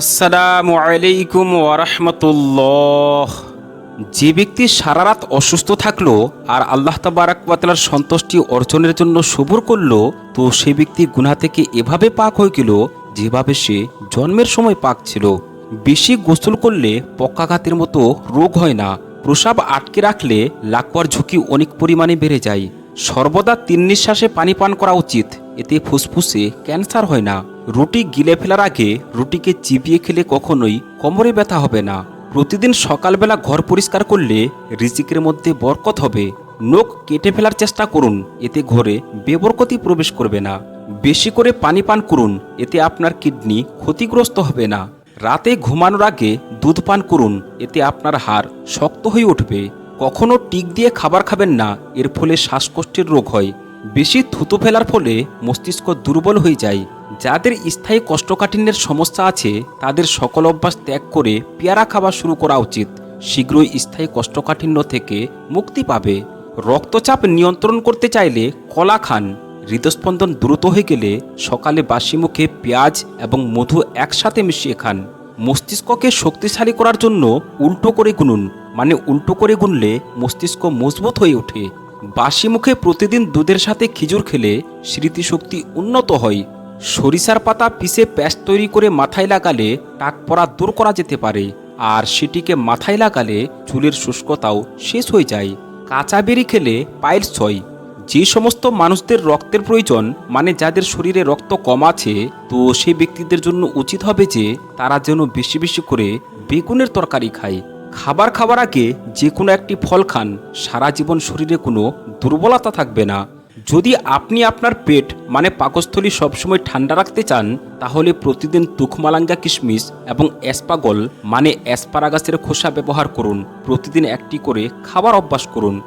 আসসালামু আলাইকুম ওরহমতুল্লাহ যে ব্যক্তি সারা রাত অসুস্থ থাকল আর আল্লাহ তাবারাকালার সন্তুষ্টি অর্জনের জন্য সবুর করল, তো সে ব্যক্তি গুনাহ থেকে এভাবে পাক হয়ে গেল যেভাবে সে জন্মের সময় পাক ছিল। বেশি গোসল করলে পক্কাঘাতের মতো রোগ হয় না। প্রসাব আটকে রাখলে লাকওয়ার ঝুঁকি অনেক পরিমাণে বেড়ে যায়। সর্বদা তিন নিঃশ্বাসে পানি পান করা উচিত, এতে ফুসফুসে ক্যান্সার হয় না। রুটি গিলে ফেলার আগে রুটিকে চিবিয়ে খেলে কখনোই কোমরে ব্যথা হবে না। প্রতিদিন সকালবেলা ঘর পরিষ্কার করলে রিজিকের মধ্যে বরকত হবে। নখ কেটে ফেলার চেষ্টা করুন, এতে ঘরে বেবরকতি প্রবেশ করবে না। বেশি করে পানি পান করুন, এতে আপনার কিডনি ক্ষতিগ্রস্ত হবে না। রাতে ঘুমানোর আগে দুধ পান করুন, এতে আপনার হাড় শক্ত হয়ে উঠবে। কখনো টিক দিয়ে খাবার খাবেন না, এর ফলে শ্বাসকষ্টের রোগ হয়। বেশি থুতু ফেলার ফলে মস্তিষ্ক দুর্বল হয়ে যায়। যাদের স্থায়ী কোষ্ঠকাঠিন্যের সমস্যা আছে, তাদের সকল অভ্যাস ত্যাগ করে পেয়ারা খাওয়া শুরু করা উচিত। শীঘ্রই স্থায়ী কোষ্ঠকাঠিন্য থেকে মুক্তি পাবে। রক্তচাপ নিয়ন্ত্রণ করতে চাইলে কলা খান। হৃদস্পন্দন দ্রুত হয়ে গেলে সকালে বাসি মুখে পেঁয়াজ এবং মধু একসাথে মিশিয়ে খান। মস্তিষ্ককে শক্তিশালী করার জন্য উল্টো করে গুনুন মানে উল্টো করে গুনলে মস্তিষ্ক মজবুত হয়ে ওঠে। বাসি মুখে প্রতিদিন দুধের সাথে খিজুর খেলে স্মৃতিশক্তি উন্নত হয়। সরিষার পাতা পিষে প্যাস্ট তৈরি করে মাথায় লাগালে টাক পরা দূর করা যেতে পারে। আর সেটিকে মাথায় লাগালে চুলের শুষ্কতাও শেষ হয়ে যায়। কাঁচা বেরি খেলে পাইলস হয়। যে সমস্ত মানুষদের রক্তের প্রয়োজন মানে যাদের শরীরে রক্ত কম আছে, তো সেই ব্যক্তিদের জন্য উচিত হবে যে তারা যেন বেশি বেশি করে বেগুনের তরকারি খায়। খাবার খাবার আগে যে কোনো একটি ফল খান। সারা জীবন শরীরে কোনো দুর্বলতা থাকবে না। যদি আপনি আপনার পেট মানে পাকস্থলী সবসময় ঠান্ডা রাখতে চান, তাহলে প্রতিদিন তুখমালাঙ্গা কিশমিশ এবং অ্যাসপাগল মানে অ্যাসপারাগাসের খোসা ব্যবহার করুন। প্রতিদিন একটি করে খাবার অভ্যাস করুন।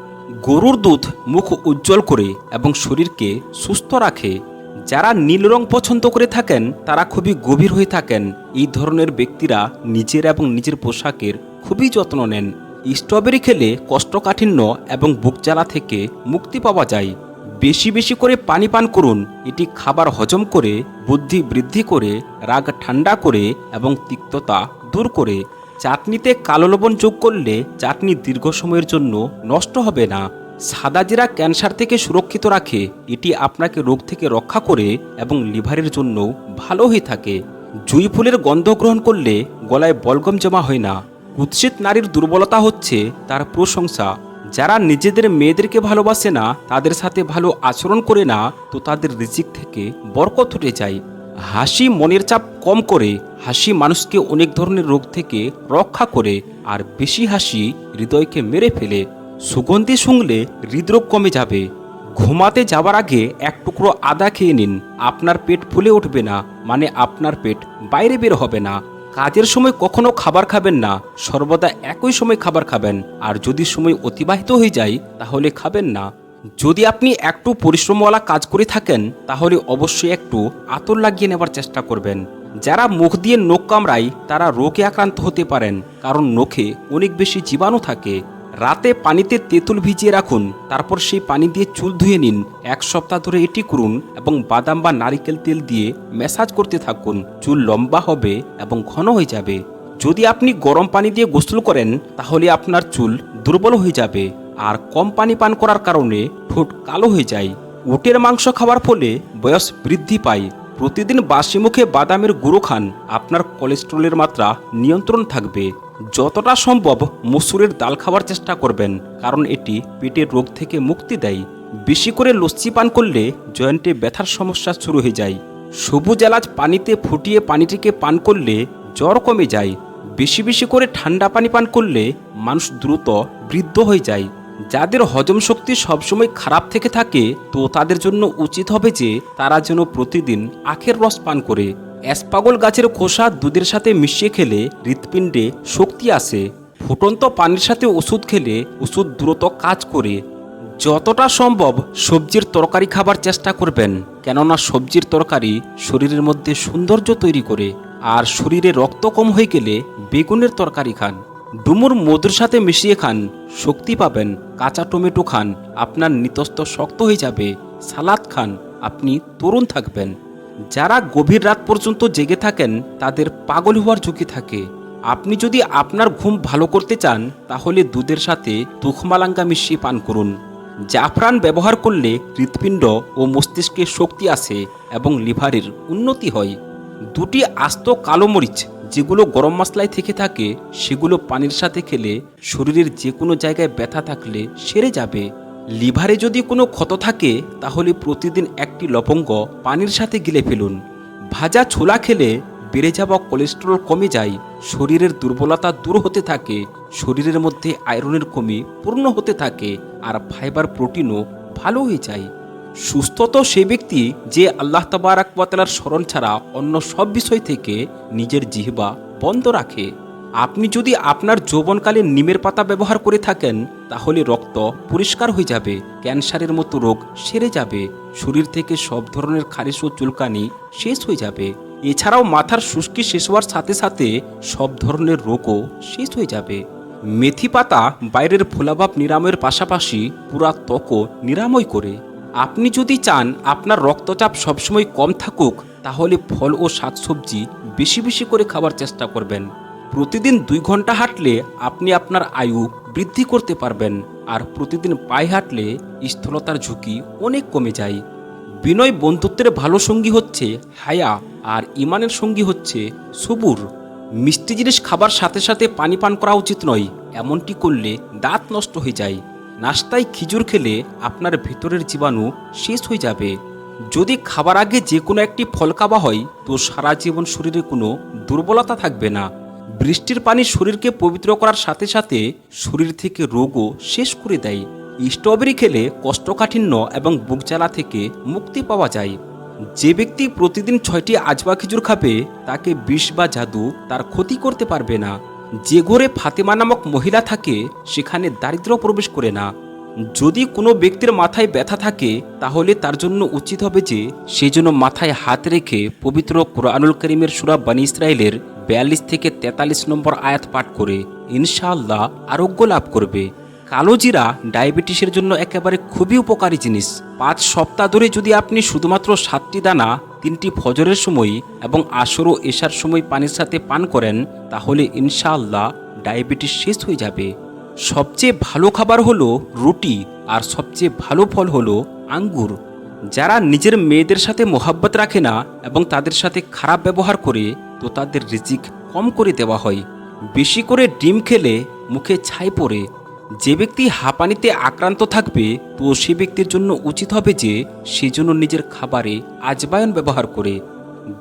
গরুর দুধ মুখ উজ্জ্বল করে এবং শরীরকে সুস্থ রাখে। যারা নীল রং পছন্দ করে থাকেন, তারা খুবই গভীর হয়ে থাকেন। এই ধরনের ব্যক্তিরা নিজের এবং নিজের পোশাকের খুবই যত্ন নেন। স্ট্রবেরি খেলে কষ্টকাঠিন্য এবং বুক জ্বালা থেকে মুক্তি পাওয়া যায়। বেশি বেশি করে পানি পান করুন। এটি খাবার হজম করে, বুদ্ধি বৃদ্ধি করে, রাগ ঠান্ডা করে এবং তিক্ততা দূর করে। চাটনিতে কালো লবণ যোগ করলে চাটনি দীর্ঘ সময়ের জন্য নষ্ট হবে না। সাদা জিরা ক্যান্সার থেকে সুরক্ষিত রাখে। এটি আপনাকে রোগ থেকে রক্ষা করে এবং লিভারের জন্য ভালো হয়ে থাকে। জুই ফুলের গন্ধ গ্রহণ করলে গলায় বলগম জমা হয় না। কুৎসিত নারীর দুর্বলতা হচ্ছে তার প্রশংসা। যারা নিজেদের মেয়েদেরকে ভালোবাসে না, তাদের সাথে ভালো আচরণ করে না, তো তাদের রিজিক থেকে বরকত উঠে যায়। হাসি মনের চাপ কম করে, হাসি মানুষকে অনেক ধরনের রোগ থেকে রক্ষা করে, আর বেশি হাসি হৃদয়কে মেরে ফেলে। সুগন্ধি শুংলে হৃদরোগ কমে যাবে। ঘুমাতে যাওয়ার আগে এক টুকরো আদা খেয়ে নিন। আপনার পেট ফুলে উঠবে না মানে আপনার পেট বাইরে বের হবে না। কাজের সময় কখনো খাবার খাবেন না, সর্বদা একই সময় খাবার খাবেন। আর যদি সময় অতিবাহিত হয়ে যায়, তাহলে খাবেন না। যদি আপনি একটু পরিশ্রমওয়ালা কাজ করে থাকেন, তাহলে অবশ্যই একটু আতর লাগিয়ে নেবার চেষ্টা করবেন। যারা মুখ দিয়ে নখ কামড়ায়, তারা রোগে আক্রান্ত হতে পারেন, কারণ নখে অনেক বেশি জীবাণু থাকে। রাতে পানিতে তেঁতুল ভিজিয়ে রাখুন, তারপর সেই পানি দিয়ে চুল ধুয়ে নিন। এক সপ্তাহ ধরে এটি করুন এবং বাদাম বা নারিকেল তেল দিয়ে ম্যাসাজ করতে থাকুন। চুল লম্বা হবে এবং ঘন হয়ে যাবে। যদি আপনি গরম পানি দিয়ে গোসল করেন, তাহলে আপনার চুল দুর্বল হয়ে যাবে। আর কম পানি পান করার কারণে ঠোঁট কালো হয়ে যায়। উটের মাংস খাওয়ার ফলে বয়স বৃদ্ধি পায়। প্রতিদিন বাসি মুখে বাদামের গুঁড়ো খান। আপনার কোলেস্ট্রলের মাত্রা নিয়ন্ত্রণ থাকবে। যতটা সম্ভব মসুরের ডাল খাওয়ার চেষ্টা করবেন, কারণ এটি পেটের রোগ থেকে মুক্তি দেয়। বেশি করে লস্যি পান করলে জয়েন্টে ব্যথার সমস্যা শুরু হয়ে যায়। সবুজ এলাচ পানিতে ফুটিয়ে পানিটিকে পান করলে জ্বর কমে যায়। বেশি বেশি করে ঠান্ডা পানি পান করলে মানুষ দ্রুত বৃদ্ধ হয়ে যায়। যাদের হজম শক্তি সবসময় খারাপ থেকে থাকে, তো তাদের জন্য উচিত হবে যে তারা যেন প্রতিদিন আখের রস পান করে। অ্যাসপাগল গাছের খোসা দুধের সাথে মিশিয়ে খেলে হৃৎপিণ্ডে শক্তি আসে। ফুটন্ত পানির সাথে ওষুধ খেলে ওষুধ দ্রুত কাজ করে। যতটা সম্ভব সবজির তরকারি খাবার চেষ্টা করবেন, কেননা সবজির তরকারি শরীরের মধ্যে সৌন্দর্য তৈরি করে, আর শরীরে রক্ত কম হয়ে গেলে বেগুনের তরকারি খান। ডুমুর মধুর সাথে মিশিয়ে খান, শক্তি পাবেন, কাঁচা টমেটো খান, আপনার নিতস্ত শক্ত হয়ে যাবে, সালাদ খান, আপনি তরুণ থাকবেন। যারা গভীর রাত পর্যন্ত জেগে থাকেন, তাদের পাগল হওয়ার ঝুঁকি থাকে। আপনি যদি আপনার ঘুম ভালো করতে চান, তাহলে দুধের সাথে তুখমালাঙ্গা মিশিয়ে পান করুন। জাফরান ব্যবহার করলে হৃৎপিণ্ড ও মস্তিষ্কে শক্তি আসে এবং লিভারের উন্নতি হয়। দুটি আস্ত কালো মরিচ যেগুলো গরম মশলায় থেকে থাকে, সেগুলো পানির সাথে খেলে শরীরের যে কোনো জায়গায় ব্যথা থাকলে সেরে যাবে। লিভারে যদি কোনো ক্ষত থাকে, তাহলে প্রতিদিন একটি লবঙ্গ পানির সাথে গিলে ফেলুন। ভাজা ছোলা খেলে বেড়ে যাওয়া কোলেস্টেরল কমে যায়, শরীরের দুর্বলতা দূর হতে থাকে, শরীরের মধ্যে আয়রনের কমি পূর্ণ হতে থাকে আর ফাইবার প্রোটিনও ভালো হয়ে যায়। সুস্থ তো সে ব্যক্তি যে আল্লাহ তাবারাকালার স্মরণ ছাড়া অন্য সব বিষয় থেকে নিজের জিহবা বন্ধ রাখে। আপনি যদি আপনার যৌবনকালে নিমের পাতা ব্যবহার করে থাকেন, তাহলে রক্ত পরিষ্কার হয়ে যাবে, ক্যান্সারের মতো রোগ সেরে যাবে, শরীর থেকে সব ধরনের খারিশ ও চুলকানি শেষ হয়ে যাবে। এছাড়াও মাথার শুষ্কি শেষ হওয়ার সাথে সাথে সব ধরনের রোগও শেষ হয়ে যাবে। মেথি পাতা বাইরের ফোলাভাব নিরাময়ের পাশাপাশি পুরা ত্বকও নিরাময় করে। আপনি যদি চান আপনার রক্তচাপ সবসময় কম থাকুক, তাহলে ফল ও শাকসবজি বেশি বেশি করে খাবার চেষ্টা করবেন। প্রতিদিন দুই ঘণ্টা হাঁটলে আপনি আপনার আয়ু বৃদ্ধি করতে পারবেন আর প্রতিদিন পায়ে হাঁটলে স্থূলতার ঝুঁকি অনেক কমে যায়। বিনয় বন্ধুত্বের ভালো সঙ্গী হচ্ছে হায়া আর ইমানের সঙ্গী হচ্ছে সবুর। মিষ্টি জিনিস খাবার সাথে সাথে পানি পান করা উচিত নয়, এমনটি করলে দাঁত নষ্ট হয়ে যায়। নাস্তায় খিজুর খেলে আপনার ভেতরের জীবাণু শেষ হয়ে যাবে। যদি খাবার আগে যে কোনো একটি ফল খাওয়া হয়, তো সারা জীবন শরীরে কোনো দুর্বলতা থাকবে না। বৃষ্টির পানি শরীরকে পবিত্র করার সাথে সাথে শরীর থেকে রোগও শেষ করে দেয়। স্ট্রবেরি খেলে কষ্টকাঠিন্য এবং বুক জ্বালা থেকে মুক্তি পাওয়া যায়। যে ব্যক্তি প্রতিদিন ছয়টি আজবা খেজুর খাবে, তাকে বিষ বা জাদু তার ক্ষতি করতে পারবে না। যে ঘরে ফাতেমা নামক মহিলা থাকে, সেখানে দারিদ্র প্রবেশ করে না। যদি কোনো ব্যক্তির মাথায় ব্যথা থাকে, তাহলে তার জন্য উচিত হবে যে, সে যেন মাথায় হাত রেখে পবিত্র কোরআনুল করিমের সুরা বানী ইসরায়েলের বিয়াল্লিশ থেকে তেতাল্লিশ নম্বর আয়াত পাঠ করে ইনশাআল্লাহ আরোগ্য লাভ করবে। কালো জিরা ডায়াবেটিসের জন্য একেবারে খুবই উপকারী জিনিস। পাঁচ সপ্তাহ ধরে যদি আপনি শুধুমাত্র সাতটি দানা, তিনটি ফজরের সময় এবং আসর ও এশার সময় পানির সাথে পান করেন, তাহলে ইনশাআল্লাহ ডায়াবেটিস শেষ হয়ে যাবে। সবচেয়ে ভালো খাবার হলো রুটি আর সবচেয়ে ভালো ফল হলো আঙ্গুর। যারা নিজের মেয়েদের সাথে মোহাব্বত রাখে না এবং তাদের সাথে খারাপ ব্যবহার করে তো তাদের রিজিক কম করে দেওয়া হয়। বেশি করে ডিম খেলে মুখে ছাই পড়ে। যে ব্যক্তি হাঁপানিতে আক্রান্ত থাকবে, তো সে ব্যক্তির জন্য উচিত হবে যে, সে জন্য নিজের খাবারে আজবায়ন ব্যবহার করে।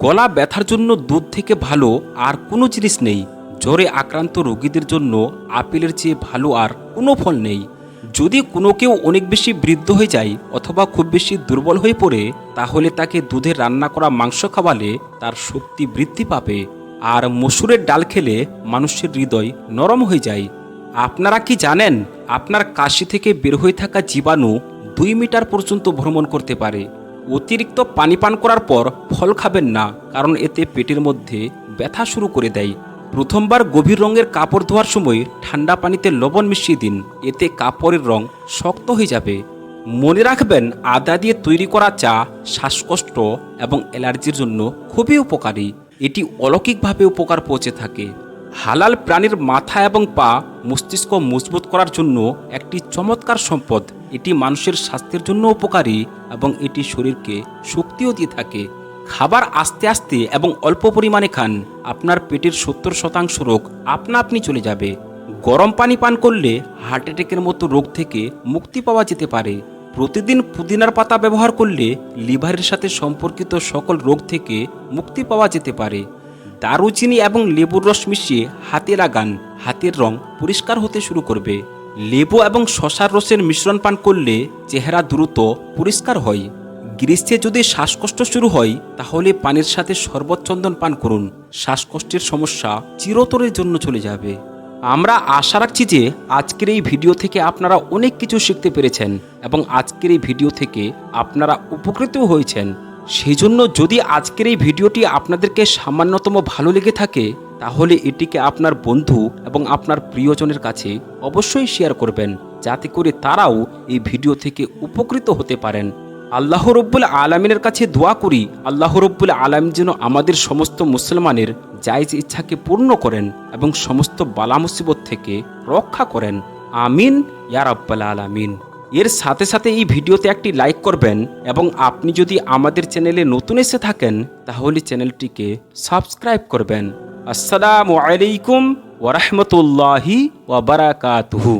গলা ব্যথার জন্য দুধ থেকে ভালো আর কোনো জিনিস নেই। জ্বরে আক্রান্ত রোগীদের জন্য আপেলের চেয়ে ভালো আর কোনো ফল নেই। যদি কোনো কেউ অনেক বেশি বৃদ্ধ হয়ে যায় অথবা খুব বেশি দুর্বল হয়ে পড়ে, তাহলে তাকে দুধে রান্না করা মাংস খাওয়ালে তার শক্তি বৃদ্ধি পাবে। আর মসুরের ডাল খেলে মানুষের হৃদয় নরম হয়ে যায়। আপনারা কি জানেন, আপনার কাশি থেকে বের হয়ে থাকা জীবাণু দুই মিটার পর্যন্ত ভ্রমণ করতে পারে। অতিরিক্ত পানি পান করার পর ফল খাবেন না, কারণ এতে পেটের মধ্যে ব্যথা শুরু করে দেয়। প্রথমবার গভীর রঙের কাপড় ধোয়ার সময় ঠান্ডা পানিতে লবণ মিশিয়ে দিন। এতে কাপড়ের রং শক্ত হয়ে যাবে। মনে রাখবেন, আদা দিয়ে তৈরি করা চা শ্বাসকষ্ট এবং অ্যালার্জির জন্য খুবই উপকারী। এটি অলৌকিকভাবে উপকার পৌঁছে থাকে। হালাল প্রাণীর মাথা এবং পা মস্তিষ্ক মজবুত করার জন্য একটি চমৎকার সম্পদ। এটি মানুষের স্বাস্থ্যের জন্য উপকারী এবং এটি শরীরকে শক্তিও দিয়ে থাকে। খাবার আস্তে আস্তে এবং অল্প পরিমাণে খান। আপনার পেটের সত্তর শতাংশ রোগ আপনা আপনি চলে যাবে। গরম পানি পান করলে হার্ট অ্যাটাকের মতো রোগ থেকে মুক্তি পাওয়া যেতে পারে। প্রতিদিন পুদিনার পাতা ব্যবহার করলে লিভারের সাথে সম্পর্কিত সকল রোগ থেকে মুক্তি পাওয়া যেতে পারে। দারুচিনি এবং লেবুর রস মিশিয়ে হাতে লাগান। হাতের রং পরিষ্কার হতে শুরু করবে। লেবু এবং শশার রসের মিশ্রণ পান করলে চেহারা দ্রুত পরিষ্কার হয়। গ্রীষ্মে যদি শ্বাসকষ্ট শুরু হয়, তাহলে পানির সাথে শরবত চন্দন পান করুন। শ্বাসকষ্টের সমস্যা চিরতরের জন্য চলে যাবে। আমরা আশা রাখছি যে আজকের এই ভিডিও থেকে আপনারা অনেক কিছু শিখতে পেরেছেন এবং আজকের এই ভিডিও থেকে আপনারা উপকৃত হয়েছেন। সেই জন্য যদি আজকের এই ভিডিওটি আপনাদেরকে সামান্যতম ভালো লেগে থাকে, তাহলে এটিকে আপনার বন্ধু এবং আপনার প্রিয়জনের কাছে অবশ্যই শেয়ার করবেন, যাতে করে তারাও এই ভিডিও থেকে উপকৃত হতে পারেন। আল্লাহ রব্বুল আলমিনের কাছে দোয়া করি, আল্লাহ রব্বুল আলম যেন আমাদের সমস্ত মুসলমানের জায়জ ইচ্ছাকে পূর্ণ করেন এবং সমস্ত বালা মুসিবত থেকে রক্ষা করেন। আমিন, ইয়া রাব্বাল আলামিন। এর সাথে সাথে এই ভিডিওতে একটি লাইক করবেন এবং আপনি যদি আমাদের চ্যানেলে নতুন এসে থাকেন, তাহলে চ্যানেলটিকে সাবস্ক্রাইব করবেন। আসসালামু আলাইকুম ওরহমতুল্লাহি ওয়াবারাকাতুহু